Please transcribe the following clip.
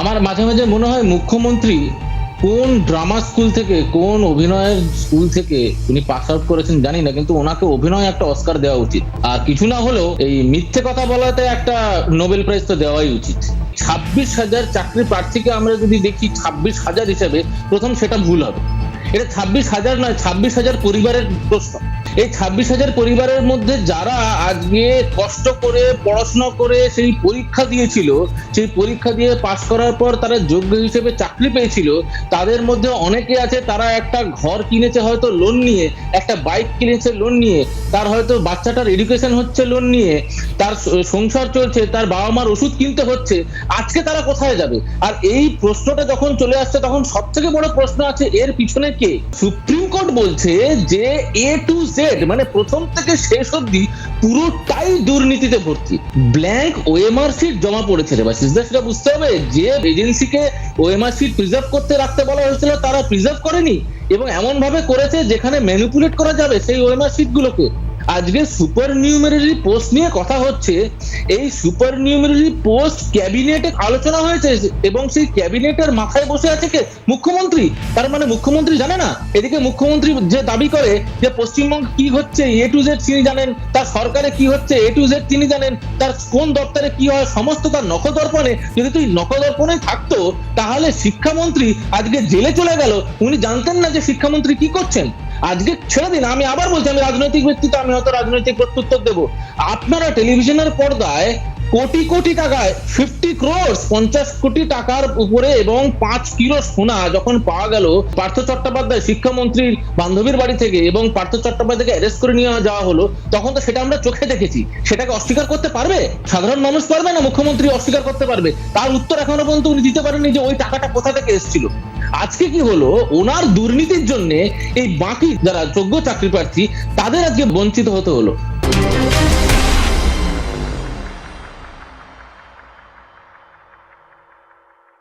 আমার মাঝে মাঝে মনে হয় মুখ্যমন্ত্রী কোন ড্রামা স্কুল থেকে, কোন অভিনয়ের স্কুল থেকে উনি পাস আউট করেছেন জানি না, কিন্তু ওনাকে অভিনয় একটা অস্কার দেওয়া উচিত। আর কিছু না হলেও এই মিথ্যে কথা বলাতে একটা নোবেল প্রাইজ তো দেওয়াই উচিত। ছাব্বিশ হাজার চাকরি প্রার্থীকে আমরা যদি দেখি, ছাব্বিশ হাজার হিসেবে প্রথম সেটা ভুল হবে। এটা ছাব্বিশ হাজার নয়, ছাব্বিশ হাজার পরিবারের প্রশ্ন। এই ছাব্বিশ হাজার পরিবারের মধ্যে যারা আজকে কষ্ট করে, পড়াশোনা করে সেই পরীক্ষা দিয়েছিল, সেই পরীক্ষা দিয়ে পাশ করার পর তারা যোগ্য হিসেবে চাকরি পেয়েছিল, তাদের মধ্যে অনেকে আছে তারা একটা ঘর কিনেছে হয়তো লোন নিয়ে, একটা বাইক কিনেছে লোন নিয়ে, তার হয়তো বাচ্চাটার এডুকেশন হচ্ছে লোন নিয়ে, তার সংসার চলছে, তার বাবা মার ওষুধ কিনতে হচ্ছে, আজকে তারা কোথায় যাবে? আর এই প্রশ্নটা যখন চলে আসছে, তখন সব থেকে বড় প্রশ্ন আছে, এর পিছনে কে? সুপ্রিম বলছে যে এ টু জেড মানে প্রথম থেকে শেষ অবধি পুরোটাই দুর্নীতিতে ভর্তি। ব্ল্যাঙ্ক ওএমআর শিট জমা পড়েছে রে বাসিস সেটা বুঝতে হবে যে এজেন্সিকে ওএমআর শিট প্রিজার্ভ করতে রাখতে বলা হয়েছিল, তারা প্রিজার্ভ করেনি এবং এমন ভাবে করেছে যেখানে ম্যানিপুলেট করা যাবে সেই ওএমআর শিট গুলোকে। আজকে সুপার নিউমেরারি পোস্ট নিয়ে কথা হচ্ছে। এই সুপার নিউমেরারি পোস্ট ক্যাবিনেটে আলোচনা হয়েছে এবং সেই ক্যাবিনেটের মাথায় বসে আছে কে? মুখ্যমন্ত্রী। তার মানে মুখ্যমন্ত্রী জানে না? এদিকে মুখ্যমন্ত্রী যে দাবি করে যে পশ্চিমবঙ্গ কি হচ্ছে এ টু জেড তিনি জানেন, তার সরকারে কি হচ্ছে এ টু জেড তিনি জানেন, তার কোন দপ্তরে কি হয়, সমস্ত তার নখদর্পণে যদি তুই নখদর্পণে থাকতো, তাহলে শিক্ষামন্ত্রী আজকে জেলে চলে গেল। উনি জানতেন না যে শিক্ষামন্ত্রী কি করছেন। আজকে ছেড়ে দিন, আমি আবার বলছি, আমি রাজনৈতিক ব্যক্তি, তো আমি হয়তো রাজনৈতিক প্রত্যুত্তর দেবো। আপনারা টেলিভিশনের পর্দায় কোটি কোটি টাকায় ফিফটি ক্রোর্স পঞ্চাশ কোটি টাকার উপরে এবং পাঁচ কিলো সোনা যখন পাওয়া গেল, পার্থ চট্টোপাধ্যায় শিক্ষামন্ত্রীর বান্ধবীর বাড়ি থেকে এবং পার্থ চট্টোপাধ্যায়কে অ্যারেস্ট করে নিয়ে যাওয়া হলো, তখন তো সেটা আমরা চোখে দেখেছি। সেটাকে অস্বীকার করতে পারবে? সাধারণ মানুষ পারবে না? মুখ্যমন্ত্রী অস্বীকার করতে পারবে? তার উত্তর এখনও পর্যন্ত উনি দিতে পারেননি যে ওই টাকাটা কোথা থেকে এসেছিল। আজকে কি হলো? ওনার দুর্নীতির জন্য এই বাকি যারা যোগ্য চাকরি প্রার্থী, তাদের আজকে বঞ্চিত হতে হলো।